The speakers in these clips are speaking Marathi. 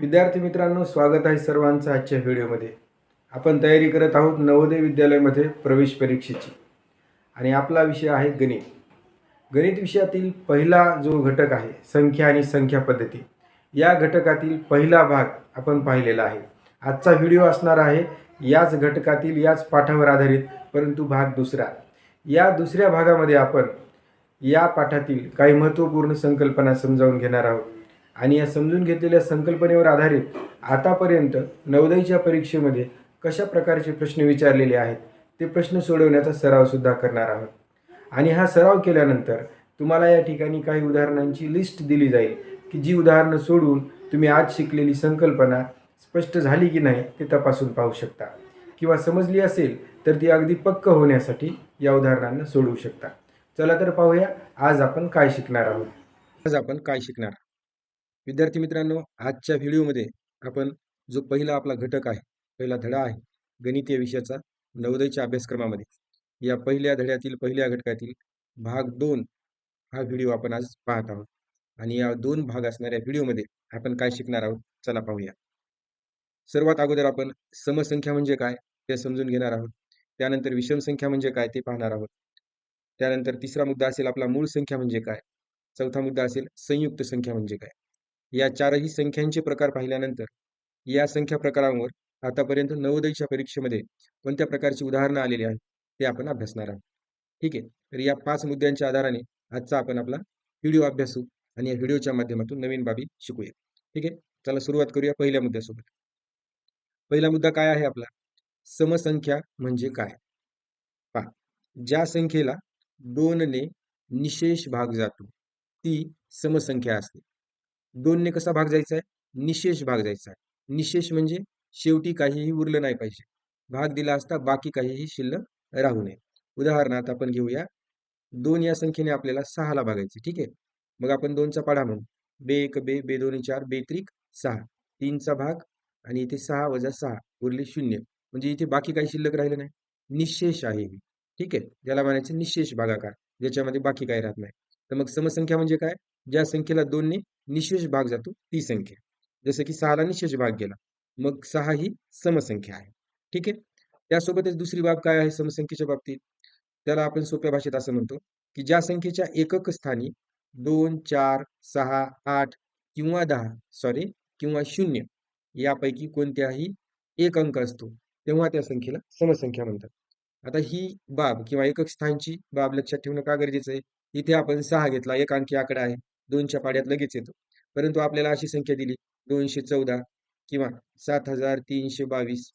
विद्यार्थी मित्रांनो स्वागत आहे सर्वांचं आजच्या व्हिडिओमध्ये. आपण तयारी करत आहोत नवोदय विद्यालयामध्ये प्रवेश परीक्षेची. आणि आपला विषय आहे गणित. गणित विषयातील पहिला जो घटक आहे संख्या आणि संख्या पद्धती या घटकातील पहिला भाग आपण पाहिलेला आहे. आजचा व्हिडिओ असणार आहे याच घटकातील याच पाठावर आधारित परंतु भाग दुसरा. या दुसऱ्या भागामध्ये आपण या पाठातील काही महत्त्वपूर्ण संकल्पना समजावून घेणार आहोत. आणि या समजून घेतलेल्या संकल्पनेवर आधारित आतापर्यंत नवोदयच्या परीक्षेमध्ये कशा प्रकारचे प्रश्न विचारलेले आहेत ते प्रश्न सोडवण्याचा सरावसुद्धा करणार आहोत. आणि हा सराव केल्यानंतर तुम्हाला या ठिकाणी काही उदाहरणांची लिस्ट दिली जाईल की जी उदाहरणं सोडून तुम्ही आज शिकलेली संकल्पना स्पष्ट झाली की नाही ते तपासून पाहू शकता. किंवा समजली असेल तर ती अगदी पक्क होण्यासाठी या उदाहरणांना सोडवू शकता. चला तर पाहूया आज आपण काय शिकणार आहोत. आज आपण काय शिकणार? विद्यार्थी मित्रांनो आजच्या व्हिडिओमध्ये आपण जो पहिला आपला घटक आहे पहिला धडा आहे गणितीय विषयाचा नवोदयच्या अभ्यासक्रमामध्ये. या पहिल्या धड्यातील पहिल्या घटकातील भाग दोन हा व्हिडिओ आपण आज पाहत आहोत. आणि या दोन भाग असणाऱ्या व्हिडिओमध्ये आपण काय शिकणार आहोत चला पाहूया. सर्वात अगोदर आपण समसंख्या म्हणजे काय ते समजून घेणार आहोत. त्यानंतर विषम संख्या म्हणजे काय ते पाहणार आहोत. त्यानंतर तिसरा मुद्दा असेल आपला मूळ संख्या म्हणजे काय चौथा मुद्दा असेल संयुक्त संख्या म्हणजे काय. या चारही संख्यांचे प्रकार पाहिल्यानंतर या संख्या प्रकारांवर आतापर्यंत नवोदयच्या परीक्षेमध्ये कोणत्या प्रकारची उदाहरणं आलेली आहेत ते आपण अभ्यासणार आहोत. ठीक आहे तर या पाच मुद्द्यांच्या आधाराने आजचा आपण आपला व्हिडिओ अभ्यासू आणि या व्हिडिओच्या माध्यमातून नवीन बाबी शिकूया. ठीक आहे चला सुरुवात करूया पहिल्या मुद्द्यासोबत. पहिला मुद्दा काय आहे आपला? समसंख्या म्हणजे काय? पहा ज्या संख्येला दोनने निशेष भाग जातो ती समसंख्या असते. दोनने कसा भाग जायचा आहे? निशेष भाग जायचा आहे. निशेष म्हणजे शेवटी काहीही उरलं नाही पाहिजे. भाग दिला असता बाकी काहीही शिल्लक राहू नये. उदाहरणार्थ आपण घेऊया. दोन या संख्येने आपल्याला सहाला भागायचे ठीक आहे? मग आपण दोनचा पाढा म्हणू. बे एक बे बे दोन चार बे त्रिक सहा. तीनचा भाग आणि इथे सहा वजा सहा उरले शून्य. म्हणजे इथे बाकी काही शिल्लक राहिलं नाही. निशेष आहे ठीक आहे? ज्याला म्हणायचं निशेष भागाकार ज्याच्यामध्ये बाकी काही राहत नाही. तर मग समसंख्या म्हणजे काय? ज्या संख्येला दोनने निशेष भाग जातो ती संख्या. जसं की सहाला निशेष भाग गेला मग सहा ही समसंख्या आहे. ठीक आहे? त्यासोबतच दुसरी बाब काय आहे समसंख्येच्या बाबतीत? त्याला आपण सोप्या भाषेत असं म्हणतो की ज्या संख्येच्या एकक स्थानी दोन चार सहा आठ किंवा दहा सॉरी किंवा शून्य यापैकी कोणत्याही एक अंक असतो तेव्हा त्या संख्येला समसंख्या म्हणतात. आता ही बाब किंवा एकक स्थानची बाब लक्षात ठेवणं का गरजेचं आहे? इथे आपण सहा घेतला एक अंकी आकडा आहे. दोनच्या पाड्यात लगेच येतो. परंतु आपल्याला अशी संख्या दिली दोनशे चौदा किंवा सात हजार तीनशे बावीस.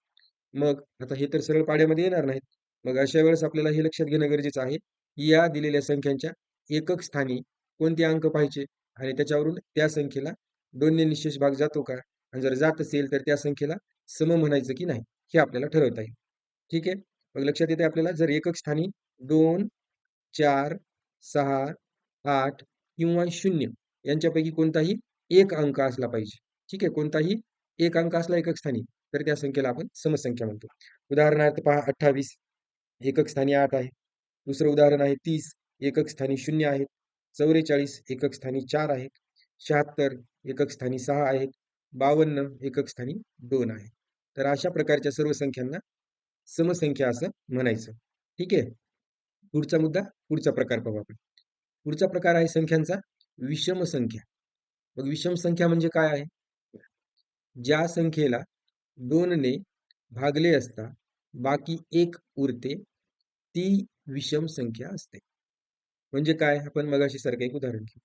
मग आता हे तर सरळ पाड्यामध्ये येणार नाहीत. मग अशा वेळेस आपल्याला हे लक्षात घेणं गरजेचं आहे की या दिलेल्या संख्यांच्या एकक स्थानी कोणते अंक पाहिजे आणि त्याच्यावरून त्या संख्येला दोन्ही निशेष भाग जातो का? आणि जर जात असेल तर त्या संख्येला सम म्हणायचं की नाही हे आपल्याला ठरवता येईल. ठीक आहे? मग लक्षात येते आपल्याला जर एकक स्थानी दोन चार सहा आठ किंवा शून्य यांच्यापैकी कोणताही एक अंक असला पाहिजे. ठीक आहे? कोणताही एक अंक असला एकक स्थानी तर त्या संख्येला आपण समसंख्या म्हणतो. उदाहरणार्थ पहा अठ्ठावीस एकक स्थानी आठ आहे. दुसरं उदाहरण आहे तीस एकक स्थानी शून्य आहेत चौवेचाळीस एकक स्थानी चार आहेत शहात्तर एकक स्थानी सहा आहेत बावन्न एकक स्थानी दोन आहे. तर अशा प्रकारच्या सर्व संख्यांना समसंख्या असं म्हणायचं. ठीक आहे? पुढचा मुद्दा पुढचा प्रकार पाहू आपण. पुढचा प्रकार आहे संख्यांचा. विषम संख्या. मग विषम संख्या म्हणजे काय आहे? ज्या संख्येला दोनने भागले असता बाकी एक उरते ती विषम संख्या असते. म्हणजे काय? आपण मगाशी सारखं एक उदाहरण घेऊ.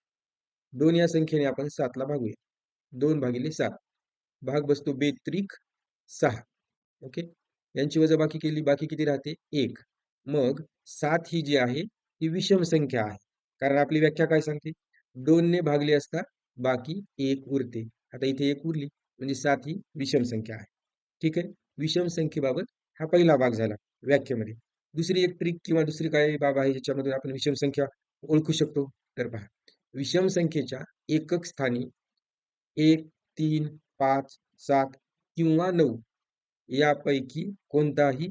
दोन या संख्येने आपण सातला भागूया. दोन भागिले सात. भाग बसतो बेत्रिक सहा. ओके? यांची वजाबाकी केली बाकी किती राहते? एक. मग सात ही जी आहे ती विषम संख्या आहे. कारण आपली व्याख्या काय सांगते? दोनने भागली असता बाकी एक उरते. आता इथे एक उरली म्हणजे सात ही विषम संख्या आहे. ठीक आहे? विषम संख्येबाबत हा पहिला भाग झाला व्याख्येमध्ये. दुसरी एक ट्रिक किंवा दुसरी काय बाब आहे ज्याच्यामधून आपण विषम संख्या ओळखू शकतो? तर पहा. विषम संख्येच्या एकक स्थानी एक तीन पाच सात किंवा नऊ यापैकी कोणताही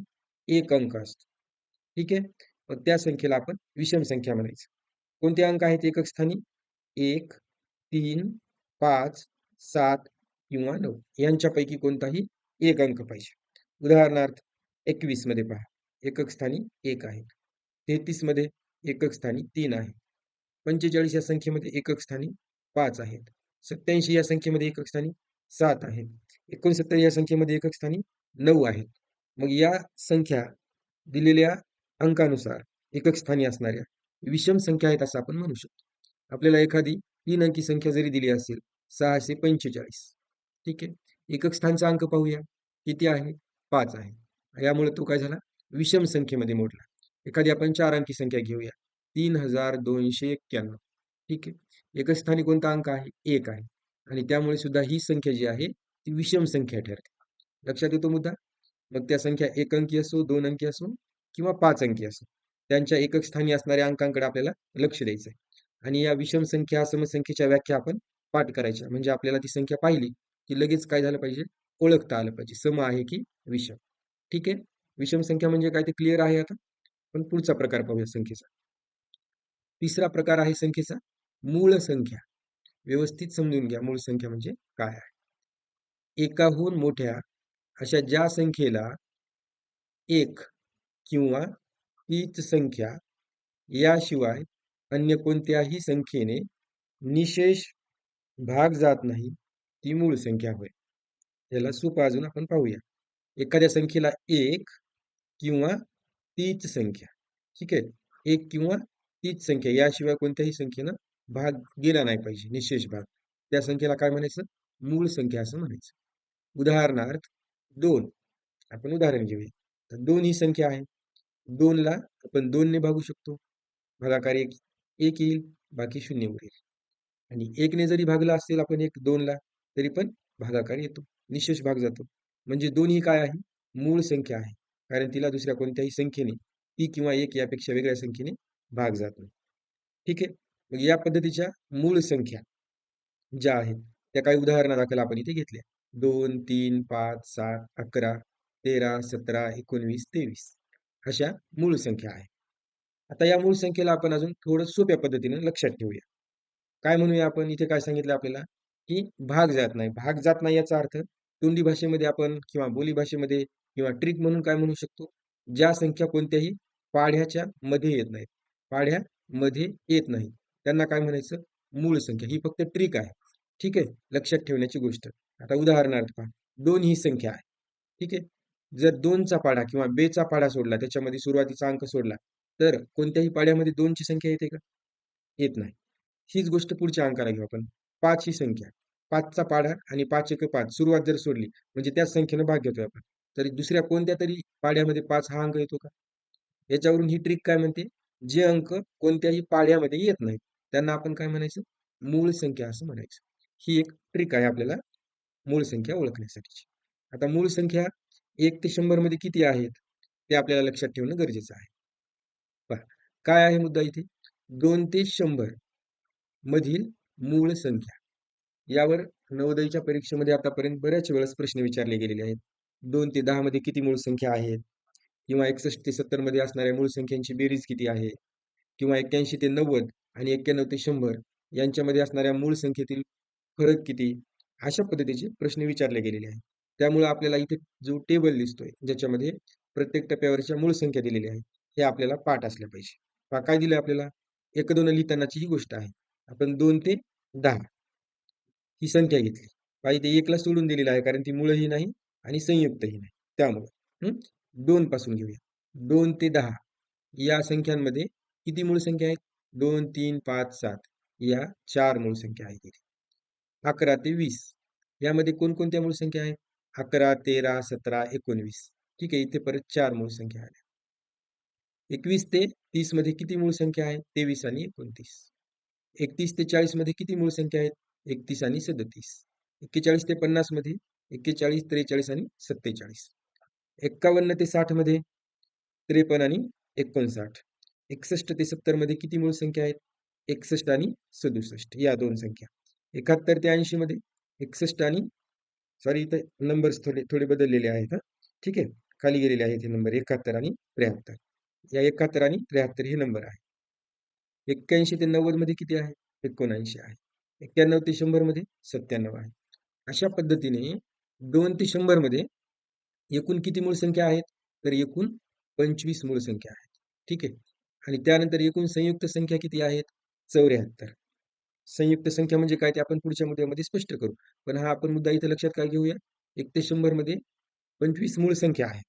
एक अंक असतो. ठीक आहे? मग त्या संख्येला आपण विषम संख्या म्हणायचं. कोणते अंक आहेत एकक स्थानी? एक तीन पाच सात किंवा नऊ. यांच्यापैकी कोणताही एक अंक पाहिजे. उदाहरणार्थ एकवीसमध्ये पहा. एकक स्थानी एक आहे. तेहतीसमध्ये एकक स्थानी तीन आहे. पंचेचाळीस या संख्येमध्ये एकक स्थानी पाच आहेत. सत्याऐंशी या संख्येमध्ये एकक स्थानी सात आहेत. एकोणसत्तर या संख्येमध्ये एकक स्थानी नऊ आहेत. मग या संख्या दिलेल्या अंकानुसार एकक स्थानी असणाऱ्या विषम संख्या आहेत असं आपण म्हणू शकतो. आपल्याला एखादी तीन अंकी संख्या जरी दिली असेल सहाशे पंचेचाळीस. ठीक आहे? एकक स्थानचा अंक पाहूया. किती आहे? पाच आहे. यामुळे तो काय झाला? विषम संख्येमध्ये मोडला. एखादी आपण चार अंकी संख्या घेऊया. तीन हजार दोनशे एक्क्याण्णव. ठीक आहे? एकच स्थानी कोणता अंक आहे? एक आहे. आणि त्यामुळे सुद्धा ही संख्या जी आहे ती विषम संख्या ठरते. लक्षात येतो मुद्दा? मग त्या संख्या एक अंकी असो दोन अंकी असो किंवा पाच अंकी असो. त्यांच्या एकक स्थानी असणाऱ्या अंकांकडे आपल्याला लक्ष द्यायचं आहे आणि या विषम संख्या समसंख्येच्या व्याख्या आपण पाठ करायच्या. म्हणजे आपल्याला ती संख्या पाहिली की लगेच काय झालं पाहिजे? ओळखता आलं पाहिजे. सम आहे की विषम. ठीक आहे? विषम संख्या म्हणजे काय ते क्लिअर आहे आता? पण पुढचा प्रकार पाहूया संख्येचा. तिसरा प्रकार आहे संख्येचा मूळ संख्या. व्यवस्थित समजून घ्या मूळ संख्या म्हणजे काय आहे. एकाहून मोठ्या अशा ज्या संख्येला एक किंवा तीच संख्या याशिवाय अन्य कोणत्याही संख्येने निशेष भाग जात नाही ती मूळ संख्या होय. याला सूप अजून आपण पाहूया. एखाद्या संख्येला एक किंवा तीच संख्या. ठीक आहे? एक किंवा तीच संख्या. याशिवाय कोणत्याही संख्येनं भाग गेला नाही पाहिजे निशेष भाग. त्या संख्येला काय म्हणायचं? मूळ संख्या असं म्हणायचं. उदाहरणार्थ दोन. आपण उदाहरण घेऊया. तर दोन ही संख्या आहे. दोनला आपण दोनने भागू शकतो. भागाकार एक एक येईल बाकी शून्य उरेल आणि एकने जरी भागला असेल आपण एक दोनला तरी पण भागाकार येतो. निशेष भाग जातो. म्हणजे दोन ही काय आहे? मूळ संख्या आहे. कारण तिला दुसऱ्या कोणत्याही संख्येने ती किंवा एक यापेक्षा वेगळ्या संख्येने भाग जात नाही. ठीक आहे? मग या पद्धतीच्या मूळ संख्या ज्या आहेत त्या काही उदाहरणादाखल आपण इथे घेतल्या. दोन तीन पाच सात अकरा तेरा सतरा एकोणवीस तेवीस. अशा मूळ संख्या आहे. आता या मूळ संख्येला आपण अजून थोडं सोप्या पद्धतीने लक्षात ठेवूया. काय म्हणूया आपण? इथे काय सांगितलं आपल्याला? की भाग जात नाही. भाग जात नाही याचा अर्थ तोंडी भाषेमध्ये आपण किंवा बोली भाषेमध्ये किंवा ट्रिक म्हणून काय म्हणू शकतो? ज्या संख्या कोणत्याही पाढ्याच्या मध्ये येत नाहीत. पाढ्या मध्ये येत नाही. त्यांना काय म्हणायचं? मूळ संख्या. ही फक्त ट्रिक आहे. ठीक आहे? लक्षात ठेवण्याची गोष्ट. आता उदाहरणार्थ पहा. दोन ही संख्या आहे. ठीक आहे? जर दोनचा पाढा किंवा बेचा पाढा सोडला त्याच्यामध्ये सुरुवातीचा अंक सोडला तर कोणत्याही पाड्यामध्ये दोनची संख्या येते का? येत नाही. हीच गोष्ट पुढच्या अंकाला घेऊ आपण. पाच ही संख्या. पाचचा पाढा आणि पाच एक पाच सुरुवात जर सोडली म्हणजे त्याच संख्येनं भाग घेतोय आपण. तरी दुसऱ्या कोणत्या तरी पाड्यामध्ये पाच हा अंक येतो का? याच्यावरून ही ट्रिक काय म्हणते? जे अंक कोणत्याही पाड्यामध्ये येत नाही त्यांना आपण काय म्हणायचं? मूळ संख्या असं म्हणायचं. ही एक ट्रिक आहे आपल्याला मूळ संख्या ओळखण्यासाठीची. आता मूळ संख्या एक ते शंभरमध्ये किती आहेत ते आपल्याला लक्षात ठेवणं गरजेचं आहे. पहा काय आहे मुद्दा इथे? दोन ते शंभर मधील मूळ संख्या. यावर नवोदयच्या परीक्षेमध्ये आतापर्यंत बऱ्याच वेळेस प्रश्न विचारले गेलेले आहेत. दोन ते दहा मध्ये किती मूळ संख्या आहेत? किंवा एकसष्ट ते सत्तरमध्ये असणाऱ्या मूळ संख्यांची बेरीज किती आहे? किंवा एक्क्याऐंशी ते नव्वद आणि एक्क्याण्णव ते शंभर यांच्यामध्ये असणाऱ्या मूळ संख्येतील फरक किती? अशा पद्धतीचे प्रश्न विचारले गेलेले आहेत. त्यामुळे आपल्याला इथे जो टेबल दिसतोय ज्याच्यामध्ये प्रत्येक टप्प्यावरच्या मूळ संख्या दिलेली आहे हे आपल्याला पाठ असल्या पाहिजे. पहा काय दिलं आपल्याला? एक दोन लिहितानाची ही गोष्ट आहे. आपण दोन ते दहा ही संख्या घेतली. पाहिजे ते एकला सोडून दिलेलं आहे कारण ती मूळही नाही आणि संयुक्तही नाही. त्यामुळे दोन पासून घेऊया. दोन ते दहा या संख्यांमध्ये किती मूळ संख्या आहेत? दोन तीन पाच सात या चार मूळ संख्या आहेत इथे. अकरा ते वीस. यामध्ये कोणकोणत्या मूळ संख्या आहेत? अकरा तेरा सतरा एकोणवीस. ठीक आहे इथे परत चार मूळ संख्या आल्या. एकवीस ते तीसमध्ये किती मूळ संख्या आहे? तेवीस आणि एकोणतीस. एकतीस ते चाळीसमध्ये किती मूळ संख्या आहेत? एकतीस आणि सदतीस. एक्केचाळीस ते पन्नासमध्ये एक्केचाळीस त्रेचाळीस आणि सत्तेचाळीस. एक्कावन्न ते साठमध्ये त्रेपन्न आणि एकोणसाठ. एकसष्ट ते सत्तरमध्ये किती मूळ संख्या आहेत? एकसष्ट आणि सदुसष्ट. या दोन संख्या. एकाहत्तर ते ऐंशी मध्ये एकसष्ट आणि सॉरी इथे नंबर्स थोडे थोडे बदललेले आहेत ठीक आहे? खाली गेलेले आहेत हे नंबर एकाहत्तर आणि त्र्याहत्तर. या एकाहत्तर आणि त्र्याहत्तर हे नंबर आहे एक्क्याऐंशी ते नव्वदमध्ये किती आहे? एकोणऐंशी आहे. एक्क्याण्णव ते शंभरमध्ये सत्त्याण्णव आहे. अशा पद्धतीने दोन ते शंभरमध्ये एकूण किती मूळ संख्या आहेत? तर एकूण पंचवीस मूळ संख्या आहेत. ठीक आहे? आणि त्यानंतर एकूण संयुक्त संख्या किती आहेत? चौऱ्याहत्तर. संयुक्त संख्या म्हणजे काय ते आपण पुढच्या मुद्द्यामध्ये स्पष्ट करू. पण हा आपण मुद्दा इथे लक्षात काय घेऊया? एक ते शंभरमध्ये पंचवीस मूळ संख्या आहे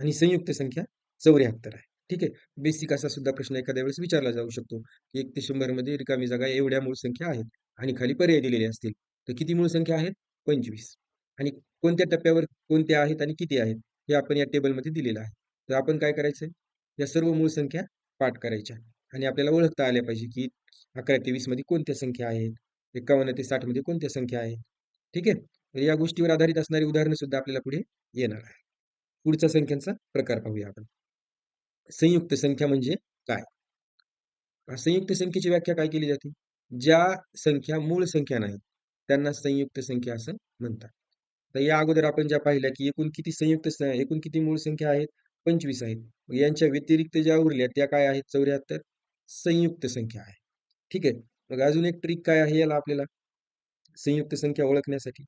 आणि संयुक्त संख्या चौऱ्याहत्तर आहे. ठीक आहे? बेसिक असा सुद्धा प्रश्न एखाद्या वेळेस विचारला जाऊ शकतो. की एक ते शंभरमध्ये रिकामी जागा एवढ्या मूळ संख्या आहेत आणि खाली पर्याय दिलेले असतील तर किती मूळ संख्या आहेत? पंचवीस. आणि कोणत्या टप्प्यावर कोणत्या आहेत आणि किती आहेत? हे आपण या टेबलमध्ये दिलेलं आहे. तर आपण काय करायचं या सर्व मूळ संख्या पाठ करायच्या. आणि आपल्याला ओळखता आल्या पाहिजे की अकरा ते वीसमध्ये कोणत्या संख्या आहेत? एकावन्न ते साठमध्ये कोणत्या संख्या आहेत? ठीक आहे? या गोष्टीवर आधारित असणारी उदाहरणं सुद्धा आपल्याला पुढे येणार आहे पुढचा संख्यांचा प्रकार पाहूया आपण. संयुक्त संख्या म्हणजे काय? संयुक्त संख्येची व्याख्या काय केली जाते? ज्या संख्या मूळ संख्या नाहीत त्यांना संयुक्त संख्या असं म्हणतात. तर या अगोदर आपण ज्या पाहिल्या की एकूण किती संयुक्त एकूण किती मूळ संख्या आहेत? पंचवीस आहेत. यांच्या व्यतिरिक्त ज्या उरल्या त्या काय आहेत? चौऱ्याहत्तर. संयुक्त संख्या आहे. ठीक आहे? मग अजून एक ट्रिक काय आहे याला आपल्याला? संयुक्त संख्या ओळखण्यासाठी.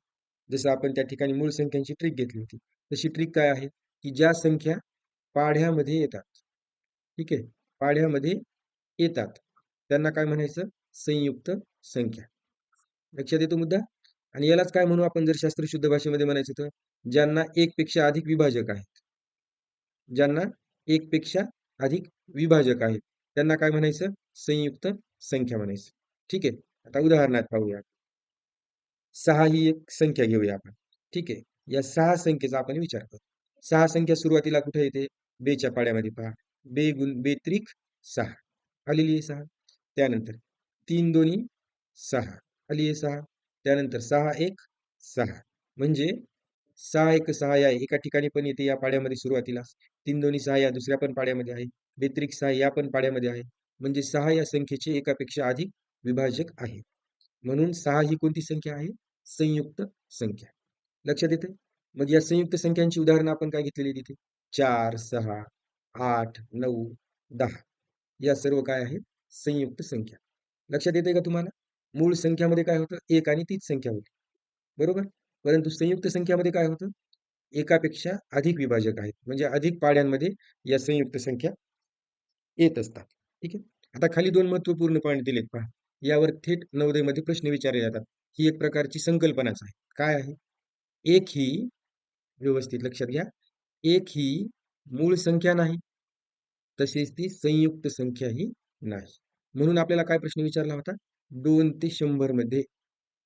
जसं आपण त्या ठिकाणी मूळ संख्यांची ट्रिक घेतली होती. तशी ट्रिक काय आहे? की ज्या संख्या पाढ्यामध्ये येतात. ठीक आहे? पाढ्यामध्ये येतात. त्यांना काय म्हणायचं? संयुक्त संख्या. लक्षात येतो मुद्दा? आणि यालाच काय म्हणू आपण जर शास्त्र शुद्ध भाषेमध्ये म्हणायचं तर? ज्यांना एकपेक्षा अधिक विभाजक आहेत. ज्यांना एकपेक्षा अधिक विभाजक आहेत. त्यांना काय म्हणायचं? संयुक्त संख्या म्हणायचं. ठीक आहे? आता उदाहरणार्थ पाहूया. सहा ही एक संख्या घेऊया आपण. ठीक आहे? या सहा संख्येचा आपण विचार करू. सहा संख्या सुरुवातीला कुठे येते? बेच्या पाड्यामध्ये पहा. बे गुण बे त्रिक सहा. आलेली आहे सहा. त्यानंतर तीन दोन्ही सहा. आली आहे सहा. त्यानंतर सहा एक सहा. म्हणजे सहा एक सहा या एका ठिकाणी पण येते या पाड्यामध्ये सुरुवातीला. तीन दोन्ही सहा या दुसऱ्या पण पाड्यामध्ये आहे. व्यतिरिक्त सहा या पण पाड्यामध्ये आहे. म्हणजे सहा या संख्येचे एकापेक्षा अधिक विभाजक आहे. म्हणून सहा ही कोणती संख्या आहे? संयुक्त संख्या. लक्षात येते मग या संयुक्त संख्यांची उदाहरणं आपण काय घेतलेली तिथे? चार सहा आठ नऊ दहा. या सर्व काय आहेत संयुक्त संख्या. लक्षात येते का तुम्हाला? मूळ संख्यामध्ये काय होतं? एक आणि तीच संख्या होती. बरोबर? परंतु संयुक्त संख्यामध्ये काय होतं? एकापेक्षा अधिक विभाजक आहेत. म्हणजे अधिक पाड्यांमध्ये या संयुक्त संख्या येत असतात. ठीक आहे? आता खाली दोन महत्त्वपूर्ण पॉईंट दिलेत पहा. यावर थेट नवोदयमध्ये प्रश्न विचारले जातात. ही एक प्रकारची संकल्पनाच आहे. काय आहे? एक ही व्यवस्थित लक्षात घ्या एक ही मूळ संख्या नाही. तसेच ती संयुक्त संख्या ही नाही. म्हणून आपल्याला काय प्रश्न विचारला होता? दोन ते शंभरमध्ये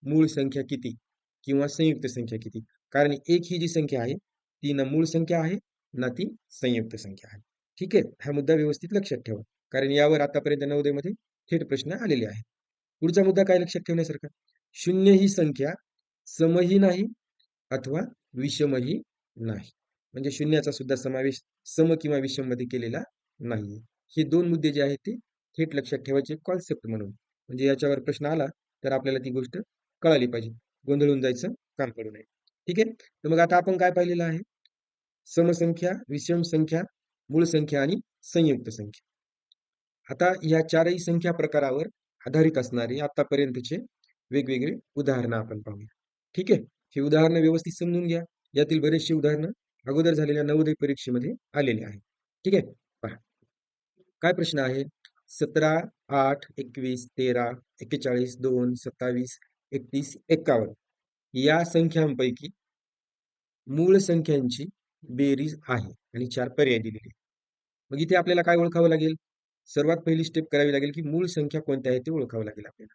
मूळ संख्या किती? किंवा संयुक्त संख्या किती? कारण एक ही जी संख्या आहे ती ना मूळ संख्या आहे ना ती संयुक्त संख्या आहे. ठीक आहे? हा मुद्दा व्यवस्थित लक्षात ठेवा. कारण यावर आतापर्यंत नवोदयमध्ये थेट प्रश्न आलेले आहेत. पुढचा मुद्दा काय लक्षात ठेवण्यासारखा? शून्य ही संख्या समही नाही अथवा विषमही नाही. म्हणजे शून्याचा सुद्धा समावेश सम किंवा विषममध्ये केलेला नाही हे दोन मुद्दे जे आहेत ते थेट लक्षात ठेवायचे कॉन्सेप्ट म्हणून. म्हणजे याच्यावर प्रश्न आला तर आपल्याला ती गोष्ट कळाली पाहिजे. गोंधळून जायचं काम पडू नये. ठीक आहे? तर मग आता आपण काय पाहिलेलं आहे? समसंख्या विषम संख्या मूळ संख्या आणि संयुक्त संख्या. आता या चारही संख्या प्रकारावर आधारित असणारे आतापर्यंतचे वेगवेगळे उदाहरणं आपण पाहूया. ठीक आहे? ही उदाहरणं व्यवस्थित समजून घ्या. यातील बरेचशी उदाहरणं अगोदर झालेल्या नवोदय परीक्षेमध्ये आलेले आहे ठीक आहे? पहा. काय प्रश्न आहे? सतरा आठ एकवीस तेरा एक्केचाळीस दोन सत्तावीस एकतीस एक्कावन्न. या संख्यांपैकी मूळ संख्यांची बेरीज आहे आणि चार पर्याय दिलेले मग इथे आपल्याला काय ओळखावं लागेल? सर्वात पहिली स्टेप करावी लागेल की मूळ संख्या कोणत्या आहेत ते ओळखावं लागेल आपल्याला.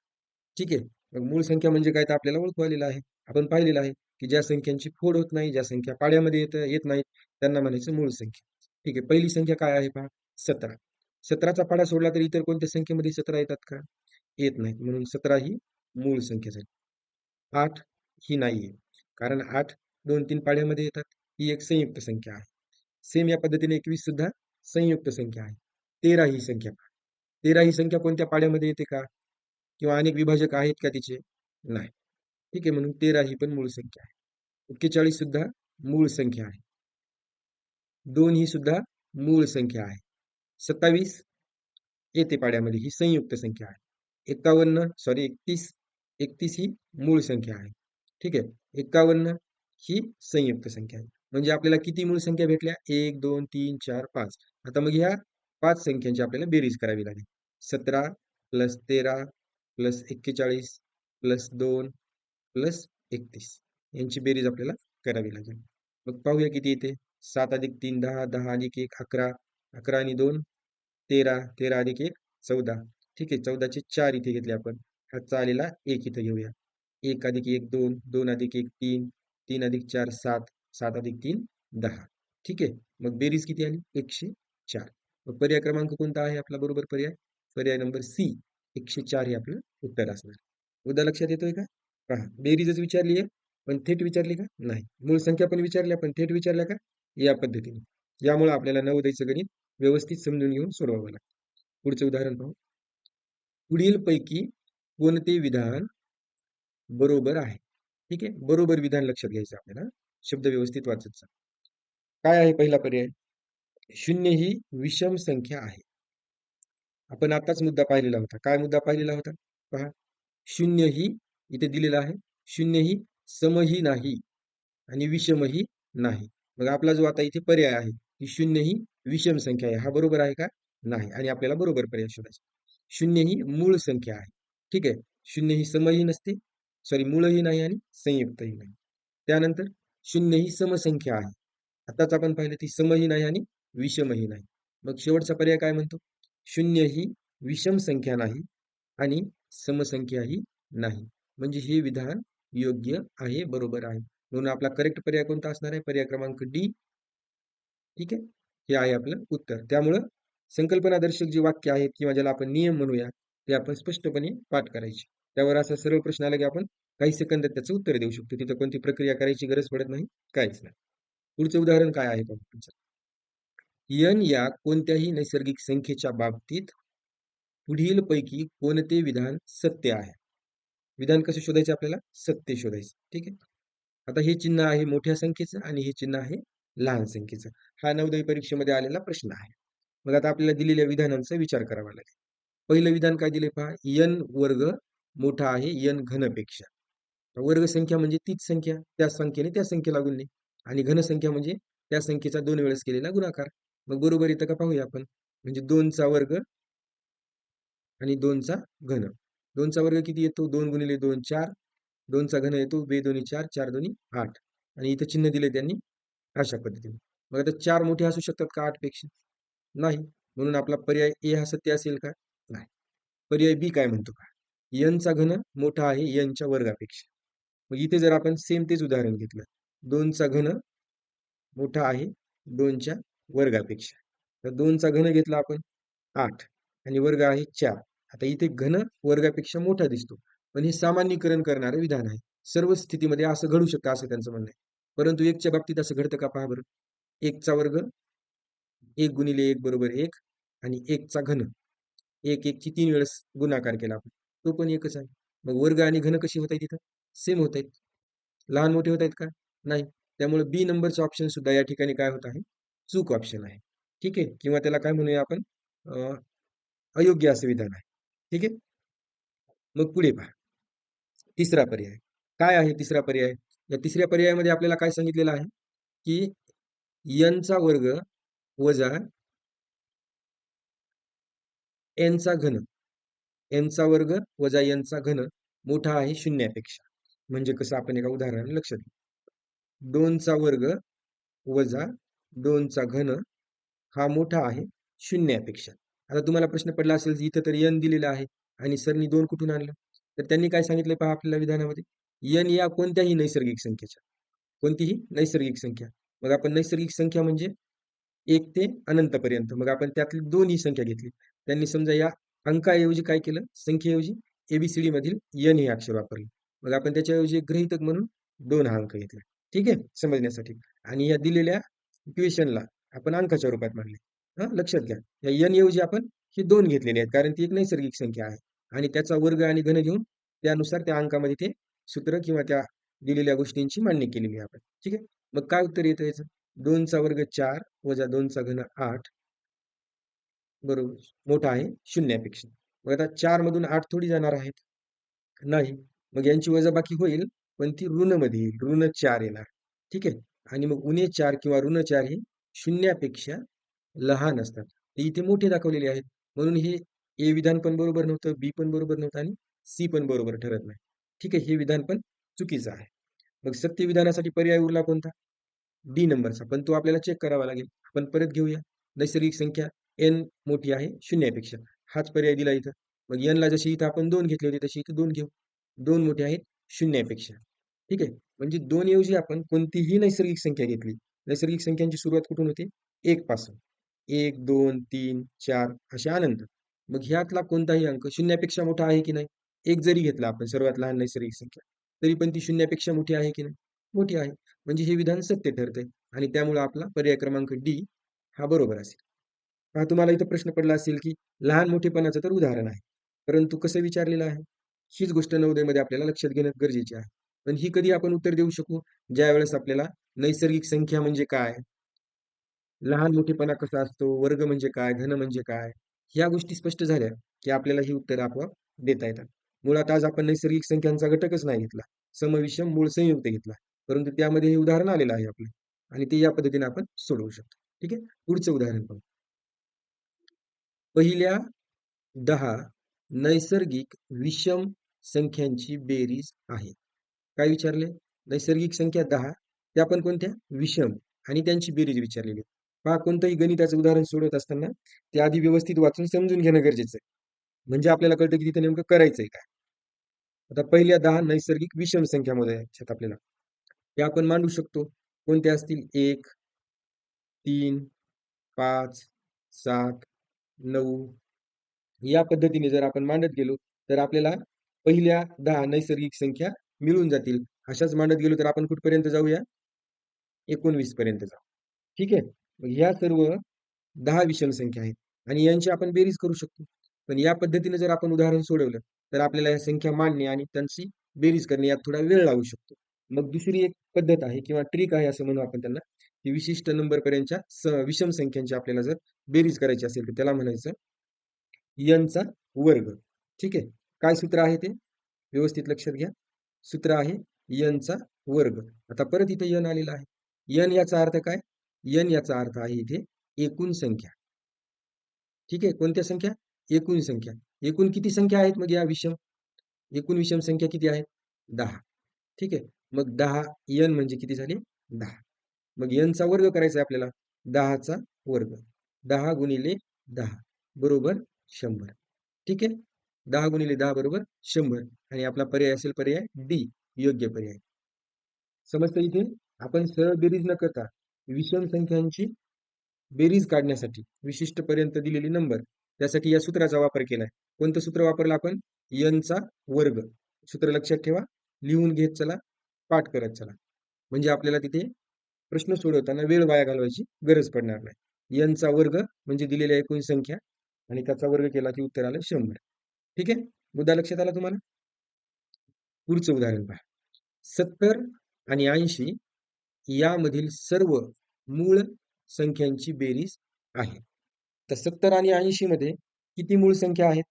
ठीक आहे? मग मूळ संख्या म्हणजे काय? तर आपल्याला ओळखू आलेलं आहे. आपण पाहिलेलं आहे की ज्या संख्यांची फोड होत नाही ज्या संख्या पाड्यामध्ये येत येत नाहीत त्यांना म्हणायचं मूळ संख्या. ठीक आहे? पहिली संख्या काय आहे पहा? सतरा. सतराचा पाडा सोडला तर इतर कोणत्या संख्येमध्ये सतरा येतात का? येत नाहीत. म्हणून सतरा ही मूळ संख्या झाली. आठ. ही नाहीये. कारण आठ दोन तीन पाड्यामध्ये येतात. ही एक संयुक्त संख्या आहे. सेम या पद्धतीने एकवीस सुद्धा संयुक्त संख्या आहे. तेरा ही संख्या तेरा ही संख्या कोणत्या पाड्यामध्ये येते का? किंवा अनेक विभाजक आहेत का तिचे? नाही. ठीक आहे म्हणून तेरा ही पण मूळ संख्या आहे. एक्केचाळीस सुद्धा मूळ संख्या आहे. दोन ही सुद्धा मूळ संख्या आहे. सत्तावीस येते पाड्यामध्ये ही संयुक्त संख्या आहे. एकावन्न सॉरी एकतीस एकतीस ही मूळ संख्या आहे. ठीक आहे? एक्कावन्न ही संयुक्त संख्या आहे. म्हणजे आपल्याला किती मूळ संख्या भेटल्या? एक दोन तीन चार पाच. आता मग ह्या पाच संख्यांची आपल्याला बेरीज करावी लागेल. सतरा प्लस तेरा प्लस एक्केचाळीस प्लस दोन प्लस एकतीस. यांची बेरीज आपल्याला करावी लागेल. मग पाहूया किती येते? सात अधिक तीन दहा. दहा अधिक एक अकरा. अकरा आणि दोन तेरा. तेरा अधिक एक चौदा. ठीक आहे? चौदाचे चार इथे घेतले आपण. हा आलेला एक इथे घेऊया. एक अधिक एक दोन दोन अधिक एक तीन तीन अधिक चार सात सात अधिक तीन दहा. ठीक आहे? मग बेरीज किती आली? एकशे चार. मग पर्याय क्रमांक कोणता आहे आपला बरोबर पर्याय? पर्याय नंबर सी एकशे चार हे आपलं उत्तर असणार. उद्या लक्षात येतोय का? पहा बेरीजच विचारली आहे पण थेट विचारली का? नाही. मूळ संख्या पण विचारल्या पण थेट विचारल्या का? या पद्धतीने. यामुळे आपल्याला नवोदयचं गणित व्यवस्थित समजून घेऊन सोडवावं लागतं. पुढचं उदाहरण पाहू. पुढील पैकी कोणते विधान बरोबर आहे. ठीक आहे? बरोबर विधान लक्षात घ्यायचं आपल्याला. शब्द व्यवस्थित वाचत काय आहे पहिला पर्याय? शून्य ही विषम संख्या आहे. आपण आताच मुद्दा पाहिलेला होता. काय मुद्दा पाहिलेला होता? पहा. शून्य ही इथे दिलेला आहे. शून्य ही समही नाही आणि विषमही नाही. मग आपला जो आता इथे पर्याय आहे की शून्य ही विषम संख्या आहे हा बरोबर आहे का? नाही. आणि आपल्याला बरोबर पर्याय शोधायचा शून्य ही मूळ संख्या आहे. ठीक आहे? शून्य ही समही नसते. सॉरी मूळही नाही आणि संयुक्तही नाही. त्यानंतर शून्य ही समसंख्या आहे. आताच आपण पाहिलं ती समही नाही आणि विषमही नाही. मग शेवटचा पर्याय काय म्हणतो? शून्य ही विषम संख्या नाही आणि समसंख्याही नाही. म्हणजे हे विधान योग्य आहे बरोबर आहे. म्हणून आपला करेक्ट पर्याय कोणता असणार आहे? पर्याय क्रमांक डी ठीक आहे? हे आहे आपलं उत्तर. त्यामुळं संकल्पनादर्शक जे वाक्य आहेत किंवा ज्याला आपण नियम म्हणूया ते आपण स्पष्टपणे पाठ करायचे. त्यावर असा सरळ प्रश्न आला की आपण काही सेकंदात त्याचं उत्तर देऊ शकतो. तिथं कोणती प्रक्रिया करायची गरज पडत नाही काहीच नाही. पुढचं उदाहरण काय आहे तुमचं? यन या कोणत्याही नैसर्गिक संख्येच्या बाबतीत पुढील पैकी कोणते विधान सत्य आहे? विधान कसं शोधायचं आपल्याला? सत्य शोधायचं. ठीक आहे? आता हे चिन्ह आहे मोठ्या संख्येचं आणि हे चिन्ह आहे लहान संख्येचं. हा नवदवी परीक्षेमध्ये आलेला प्रश्न आहे. मग आता आपल्याला दिलेल्या विधानांचा विचार करावा लागेल. पहिलं विधान काय दिले पहा? यन वर्ग मोठा आहे यन घनपेक्षा. वर्ग संख्या म्हणजे तीच संख्या त्या संख्येने त्या संख्येला गुणणे आणि घनसंख्या म्हणजे त्या संख्येचा दोन वेळेस केलेला गुणाकार. मग बरोबर इथं का पाहूया आपण. म्हणजे दोनचा वर्ग आणि दोनचा घन. दोनचा वर्ग किती येतो? दोन गुणिले दोन चार. दोनचा घन येतो? बे दोन्ही चार चार दोन्ही आठ. आणि इथं चिन्ह दिले त्यांनी अशा पद्धतीने. मग आता चार मोठे असू शकतात का आठपेक्षा नाही. म्हणून आपला पर्याय ए हा सत्य असेल का? नाही. पर्याय बी काय म्हणतो? का यनचा घन मोठा आहे यनच्या वर्गापेक्षा. मग इथे जर आपण सेम तेच उदाहरण घेतलं दोनचा घन मोठा आहे दोनच्या वर्गापेक्षा. तर दोनचा घन घेतला आपण आठ आणि वर्ग आहे चार. आता इथे घन वर्गापेक्षा मोठा दिसतो. पण हे सामान्यीकरण करणारं विधान आहे. सर्व स्थितीमध्ये असं घडू शकतं असं त्यांचं म्हणणं आहे. परंतु एकच्या बाबतीत असं घडतं का पहा बरं. एकचा वर्ग एक गुणिले एक बरोबर एक आणि एकचा घन. एक एकची तीन वेळेस गुणाकार केला आपण. तो पण एकच आहे. मग वर्ग आणि घन कशी होत आहेत तिथं सेम होत आहेत. लहान मोठे होत आहेत का? नाही. त्यामुळे बी नंबरचं ऑप्शन सुद्धा या ठिकाणी काय होत आहे? चूक ऑप्शन आहे. ठीक आहे? किंवा त्याला काय म्हणूया आपण? अयोग्य असं विधान आहे. ठीक आहे? मग पुढे पहा. तिसरा पर्याय. काय आहे तिसरा पर्याय? या तिसऱ्या पर्यायामध्ये आपल्याला काय सांगितलेलं आहे? की यनचा वर्ग वजा एनचा घन. एनचा वर्ग वजा एनचा घन मोठा आहे शून्यापेक्षा. म्हणजे कसं आपण एका उदाहरणाने लक्षात घेऊ दोनचा वर्ग वजा दोनचा घन हा मोठा आहे शून्यापेक्षा. आता तुम्हाला प्रश्न पडला असेल इथं तर यन दिलेलं आहे आणि सरनी दोन कुठून आणलं? तर त्यांनी काय सांगितलं पहा आपल्याला विधानामध्ये? यन या कोणत्याही नैसर्गिक संख्येच्या. कोणतीही नैसर्गिक संख्या. मग आपण नैसर्गिक संख्या म्हणजे एक ते अनंतपर्यंत. मग आपण त्यातली दोन ही संख्या घेतली. त्यांनी समजा या अंकाऐवजी काय केलं? संख्येऐवजी एबीसीडी मधील यन हे अक्षर वापरले. मग आपण त्याच्याऐवजी एक गृहितक म्हणून दोन हा अंक घेतला. ठीक आहे? समजण्यासाठी. आणि या दिलेल्या इक्वेशनला आपण अंकाच्या रूपात मांडले. हा? लक्षात घ्या. या यन ऐवजी आपण हे दोन घेतलेले आहेत. कारण ती एक नैसर्गिक संख्या आहे. आणि त्याचा वर्ग आणि घन घेऊन त्यानुसार त्या अंकामध्ये ते सूत्र किंवा त्या दिलेल्या गोष्टींची मांडणी केलेली आहे आपण. ठीक आहे? मग काय उत्तर येतं याचं? दोनचा वर्ग चार वजा दोनचा घन आठ बरोबर. मोठा आहे शून्यापेक्षा. मग आता चार मधून आठ थोडी जाणार आहेत. नाही. मग यांची वजाबाकी होईल पण ती ऋणमध्ये येईल. ऋण चार येणार. ठीक आहे? आणि मग उणे चार किंवा ऋण चार हे शून्यापेक्षा लहान असतात. ते इथे मोठे दाखवलेले आहेत. म्हणून हे ए विधान पण बरोबर नव्हतं बी पण बरोबर नव्हतं आणि सी पण बरोबर ठरत नाही. ठीक आहे? हे विधान पण चुकीचं आहे. मग सत्य विधानासाठी पर्याय उरला कोणता? डी नंबरचा. पण तो आपल्याला चेक करावा लागेल. आपण परत घेऊया. नैसर्गिक संख्या एन मोठी आहे शून्यापेक्षा. हाच पर्याय दिला इथं. मग एनला जशी इथं आपण दोन घेतले होते तशी इथं दोन घेऊ. दोन मोठे आहेत शून्यापेक्षा. ठीक आहे? म्हणजे दोन ऐवजी आपण कोणतीही नैसर्गिक संख्या घेतली. नैसर्गिक संख्यांची सुरुवात कुठून होते? एक पासून. एक दोन तीन चार असे अनंत. मग ह्यातला कोणताही अंक शून्यापेक्षा मोठा आहे की नाही? एक जरी घेतला आपण सर्वात लहान नैसर्गिक संख्या तरी पण ती शून्यापेक्षा मोठी आहे की नाही? मोठी आहे. म्हणजे हे विधान सत्य ठरते आणि त्यामुळे आपला पर्याय क्रमांक डी हा बरोबर असेल. हा तुम्हाला इथं प्रश्न पडला असेल की लहान मोठेपणाचं तर उदाहरण आहे. परंतु कसं विचारलेलं आहे? हीच गोष्ट नवोदयमध्ये आपल्याला लक्षात घेणं गरजेचे आहे. पण ही कधी आपण उत्तर देऊ शकू? ज्या वेळेस आपल्याला नैसर्गिक संख्या म्हणजे काय? लहान मोठेपणा कसा असतो? वर्ग म्हणजे काय? घन म्हणजे काय? ह्या गोष्टी स्पष्ट झाल्या की आपल्याला ही उत्तरं आपोआप देता येतात. मुळात आज आपण नैसर्गिक संख्यांचा घटकच नाही घेतला. समविषम मूळ संयुक्त घेतला. परंतु त्यामध्ये हे उदाहरण आलेलं आहे आपलं. आणि ते या पद्धतीने आपण सोडवू शकतो. ठीक आहे? पुढचं उदाहरण पाहू. पहिल्या दहा नैसर्गिक विषम संख्यांची बेरीज आहे. काय विचारले? नैसर्गिक संख्या दहा त्या पण कोणत्या? विषम. आणि त्यांची बेरीज विचारलेली. पहा कोणतंही गणिताचं उदाहरण सोडवत असताना ते आधी व्यवस्थित वाचून समजून घेणं गरजेचं आहे. म्हणजे आपल्याला कळतं की तिथं नेमकं करायचंय काय. आता पहिल्या दहा नैसर्गिक विषम संख्यामध्ये मोजायच्यात आपल्याला. ते आपण मांडू शकतो. कोणत्या असतील? एक तीन पाच सात नऊ. या पद्धतीने जर आपण मांडत गेलो तर आपल्याला पहिल्या दहा नैसर्गिक संख्या मिळून जातील. अशाच मांडत गेलो तर आपण कुठपर्यंत जाऊया? एकोणवीस पर्यंत जाऊ. ठीक आहे? ह्या सर्व दहा विषम संख्या आहेत. आणि यांची आपण बेरीज करू शकतो. पण या पद्धतीने जर आपण उदाहरण सोडवलं तर आपल्याला या संख्या मांडणे आणि त्यांची बेरीज करणे यात थोडा वेळ लागू शकतो. मग दुसरी एक पद्धत आहे किंवा ट्रिक आहे असं म्हणू आपण त्यांना की विशिष्ट नंबर पर्यंतच्या स विषम संख्यांची आपल्याला जर बेरीज करायची असेल तर त्याला म्हणायचं यनचा वर्ग. ठीक आहे? काय सूत्र आहे ते? व्यवस्थित लक्षात घ्या. सूत्र आहे यनचा वर्ग. आता परत इथे यन आलेला आहे. यन याचा अर्थ काय? यन याचा अर्थ आहे इथे एकूण संख्या. ठीक आहे? कोणत्या संख्या? एकूण संख्या. एकूण किती संख्या आहेत मग या विषम? एकूण विषम संख्या किती आहेत दहा. ठीक आहे? मग दहा यन म्हणजे किती झाले? दहा. मग यनचा वर्ग करायचा आहे आपल्याला. दहाचा वर्ग. दहा गुणिले दहा बरोबर शंभर. ठीक आहे? दहा गुणिले दहा बरोबर शंभर. आणि आपला पर्याय असेल पर्याय डी योग्य पर्याय. समजतं इथे? आपण सरळ बेरीज न करता विषम संख्यांची बेरीज काढण्यासाठी विशिष्ट पर्यंत दिलेली नंबर त्यासाठी या सूत्राचा वापर केलाय. कोणतं सूत्र वापरलं आपण? यनचा वर्ग. सूत्र लक्षात ठेवा. लिहून घेत चला. पाठ करत चला. म्हणजे आपल्याला तिथे प्रश्न सोडवताना वेळ वाया घालवायची गरज पडणार नाही. यनचा वर्ग म्हणजे दिलेल्या एकूण संख्या आणि त्याचा वर्ग केला की उत्तर आलं शंभर. ठीक आहे? मुद्दा लक्षात आला तुम्हाला? पुढचं उदाहरण पहा. सत्तर आणि ऐंशी यामधील सर्व मूळ संख्यांची बेरीज आहे. तर सत्तर आणि ऐंशी मध्ये किती मूळ संख्या आहेत?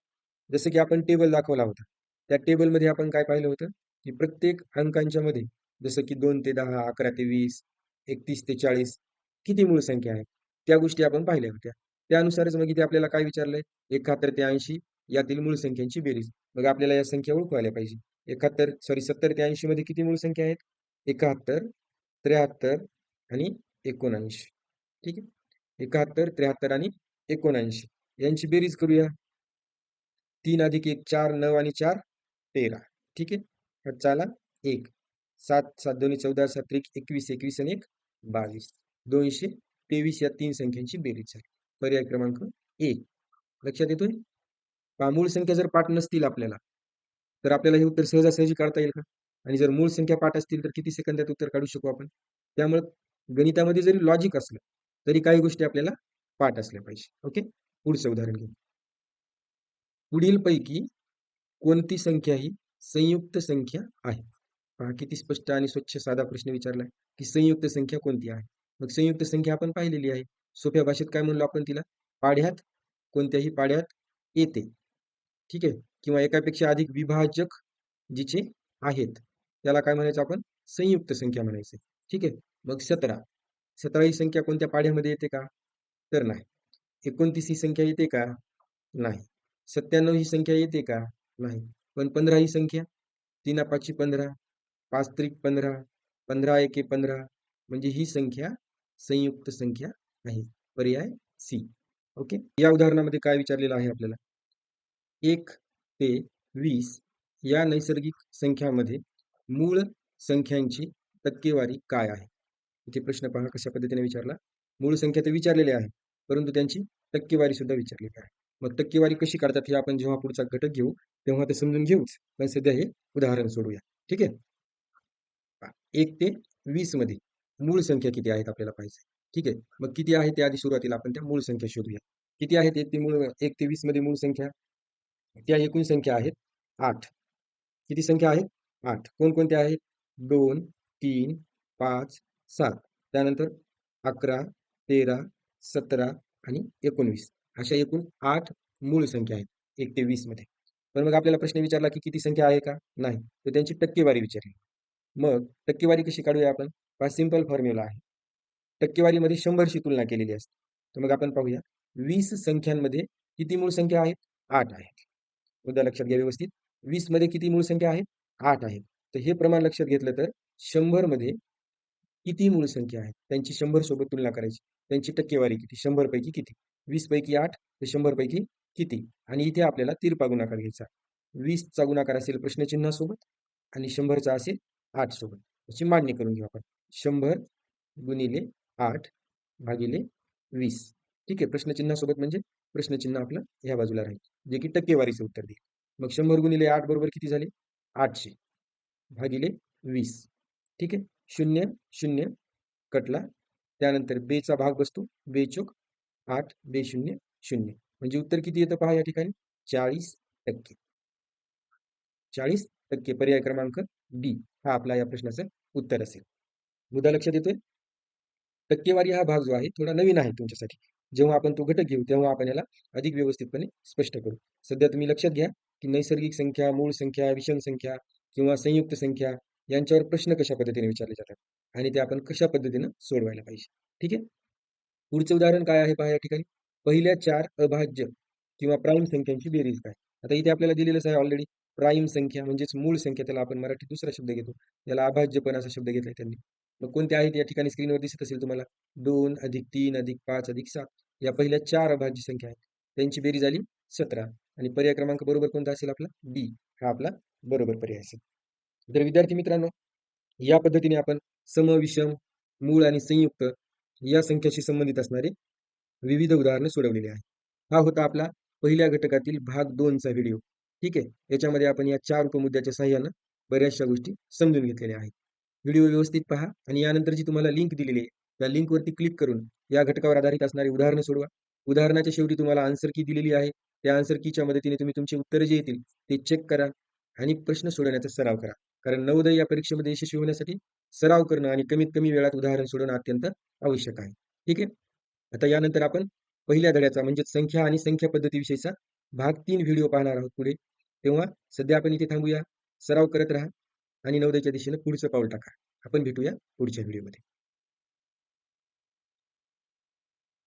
जसं की आपण टेबल दाखवला होता. त्या टेबलमध्ये आपण काय पाहिलं होतं? की प्रत्येक अंकांच्या मध्ये जसं की दोन ते दहा अकरा ते वीस एकतीस ते चाळीस किती मूळ संख्या आहेत? त्या गोष्टी आपण पाहिल्या होत्या. त्यानुसारच मग इथे आपल्याला काय विचारलंय? एकाहत्तर ते ऐंशी यातील मूळ संख्यांची बेरीज. मग आपल्याला या संख्या ओळखवायला पाहिजे. एकाहत्तर सॉरी सत्तर ते ऐंशी मध्ये किती मूळ संख्या आहेत? एकाहत्तर त्र्याहत्तर आणि एकोणऐंशी. ठीक आहे? एकाहत्तर त्र्याहत्तर आणि एकोणऐंशी. यांची बेरीज करूया. तीन अधिक एक चार नऊ आणि चार तेरा. ठीक आहे? हा चाला एक. सात सात दोन्ही चौदा सात त्रिक एकवीस एकवीस आणि एक बावीस. दोनशे तेवीस या तीन संख्यांची बेरीज झाली. पर्याय क्रमांक एक. लक्षात येतोय? पहा मूळ संख्या जर पाठ नसतील आपल्याला तर आपल्याला हे उत्तर सहजासहजी काढता येईल का? आणि जर मूळ संख्या पाठ असतील तर किती सेकंदात उत्तर काढू शकू आपण? त्यामुळे गणितामध्ये जरी लॉजिक असलं तरी काही गोष्टी आपल्याला पाठ असल्या पाहिजे. ओके? पुढचं उदाहरण घेऊ. पुढील पैकी कोणती संख्या ही संयुक्त संख्या आहे? पहा किती स्पष्ट आणि स्वच्छ साधा प्रश्न विचारलाय की संयुक्त संख्या कोणती आहे? मग संयुक्त संख्या आपण पाहिलेली आहे. सोप्या भाषेत काय म्हणलो आपण तिला? पाढ्यात कोणत्याही पाढ्यात येते. ठीक आहे? किंवा एकापेक्षा अधिक विभाजक जिचे आहेत. त्याला काय म्हणायचं आपण? संयुक्त संख्या म्हणायचं. ठीक आहे? मग सतरा. सतरा ही संख्या कोणत्या पाढ्यामध्ये येते का? तर नाही. एकोणतीस ही संख्या येते का? नाही. सत्त्याण्णव ही संख्या येते का? नाही. पण पंधरा ही संख्या? तीन पाचशे पंधरा पाच त्रिक पंधरा पंधरा एके पंधरा म्हणजे ही संख्या संयुक्त संख्या आहे. पर्याय सी. ओके? या उदाहरणामध्ये काय विचारलेलं आहे आपल्याला? एक ते वीस या नैसर्गिक संख्यामध्ये मूळ संख्यांची टक्केवारी काय आहे? इथे प्रश्न पहा कशा पद्धतीने विचारला? मूळ संख्या तर विचारलेली आहे परंतु त्यांची टक्केवारी सुद्धा विचारलेली आहे. मग टक्केवारी कशी काढतात हे आपण जेव्हा पुढचा घटक घेऊ तेव्हा ते समजून घेऊच. पण सध्या हे उदाहरण सोडूया. ठीक आहे? एक ते वीसमध्ये मूळ संख्या किती आहेत आपल्याला पाहिजे ठीक आहे. मग किती आहे ते आधी सुरुवातीला आपण त्या मूळ संख्या शोधूया. किती आहेत एक ते मूळ एक ते वीसमध्ये मूळ संख्या. त्या एकूण संख्या आहेत आठ. किती संख्या आहेत? आठ. कोणकोणत्या आहेत? दोन तीन पाच सात. त्यानंतर अकरा तेरा सतरा आणि एकोणवीस. अशा एकूण आठ मूळ संख्या आहेत. एक ते वीसमध्ये पण मग आपल्याला प्रश्न विचारला की किती संख्या आहे का? नाही. तर त्यांची टक्केवारी विचारली. मग टक्केवारी कशी काढूया आपण? फार सिंपल फॉर्म्युला आहे. टक्केवारीमध्ये शंभरशी तुलना केलेली असते. तर मग आपण पाहूया. वीस संख्यांमध्ये किती मूळ संख्या आहेत? आठ आहेत. मुद्दा लक्षात घ्या व्यवस्थित. वीसमध्ये किती मूळ संख्या आहेत? आठ आहेत. तर हे प्रमाण लक्षात घेतलं तर शंभरमध्ये किती मूळ संख्या आहेत? त्यांची शंभर सोबत तुलना करायची. त्यांची टक्केवारी किती? शंभरपैकी किती? वीसपैकी आठ तर शंभरपैकी किती? आणि इथे आपल्याला तिरपा गुणाकार घ्यायचा वीसचा गुणाकार असेल प्रश्नचिन्हासोबत आणि शंभरचा असेल आठ सोबत. याची मांडणी करून घेऊ आपण. शंभर गुणिले आठ भागिले वीस. ठीक आहे प्रश्नचिन्हासोबत म्हणजे प्रश्नचिन्ह आपलं ह्या बाजूला राहील. जे की टक्केवारीचं उत्तर देईल. मग शंभर गुणिले आठ बरोबर किती झाले? आठशे भागिले वीस. ठीक आहे? शून्य शून्य कटला. त्यानंतर बेचा भाग बसतो. बेचोक आठ बे शून्य शून्य. म्हणजे उत्तर किती येतं पहा या ठिकाणी? चाळीस टक्के. चाळीस टक्के पर्याय क्रमांक डी हा आपला या प्रश्नाचं उत्तर असेल. मुद्दा लक्षात येतोय? टक्केवारी हा भाग जो आहे थोडा नवीन आहे तुमच्यासाठी. जेव्हा आपण तो घटक घेऊ तेव्हा आपण याला अधिक व्यवस्थितपणे स्पष्ट करू. सध्या तुम्ही लक्षात घ्या की नैसर्गिक संख्या मूळ संख्या विषम संख्या किंवा संयुक्त संख्या यांच्यावर प्रश्न कशा पद्धतीने विचारले जातात आणि ते आपण कशा पद्धतीनं सोडवायला पाहिजे. ठीक आहे? पुढचं उदाहरण काय आहे पहा या ठिकाणी. पहिल्या चार अभाज्य किंवा प्राईम संख्यांची बेरीज काय? आता इथे आपल्याला दिलेलंच आहे ऑलरेडी प्राईम संख्या म्हणजेच मूळ संख्या त्याला आपण मराठी दुसरा शब्द घेतो. याला अभाज्यपण असा शब्द घेतलाय त्यांनी. मग कोणते आहेत? या ठिकाणी स्क्रीनवर दिसत असेल तुम्हाला. दोन अधिक तीन अधिक पाच अधिक सात. या पहिल्या चार अभाज्य संख्या आहेत. त्यांची बेरीज आली सतरा. आणि पर्याय क्रमांक बरोबर कोणता असेल आपला? डी हा आपला बरोबर पर्याय असेल. तर विद्यार्थी मित्रांनो या पद्धतीने आपण समविषम मूळ आणि संयुक्त या संख्याशी संबंधित असणारे विविध उदाहरणे सोडवलेली आहेत. हा होता आपला पहिल्या घटकातील भाग दोनचा व्हिडिओ. ठीक आहे. याच्यामध्ये आपण या चार उपमुद्द्याच्या सहाय्यानं बऱ्याचशा गोष्टी समजून घेतलेल्या आहेत. व्हिडिओ व्यवस्थित पहा आणि यानंतर जी तुम्हाला लिंक दिलेली आहे. त्या लिंकवरती क्लिक करून या घटकावर आधारित असणारी उदाहरणं सोडवा. उदाहरणाच्या शेवटी तुम्हाला आन्सर की दिलेली आहे. त्या आन्सर कीच्या मदतीने तुम्ही तुमची उत्तरं जे येतील ते चेक करा आणि प्रश्न सोडवण्याचा सराव करा. कारण नवोदय या परीक्षेमध्ये यशस्वी होण्यासाठी सराव करणं आणि कमीत कमी वेळात उदाहरण सोडवणं अत्यंत आवश्यक आहे. ठीक आहे? आता यानंतर आपण पहिल्या धड्याचा म्हणजे संख्या आणि संख्या पद्धतीविषयीचा भाग तीन व्हिडिओ पाहणार आहोत पुढे. तेव्हा सध्या आपण इथे थांबूया. सराव करत राहा आणि नवद्याच्या दिशेनं पुढचं पाऊल टाका. आपण भेटूया पुढच्या व्हिडिओमध्ये.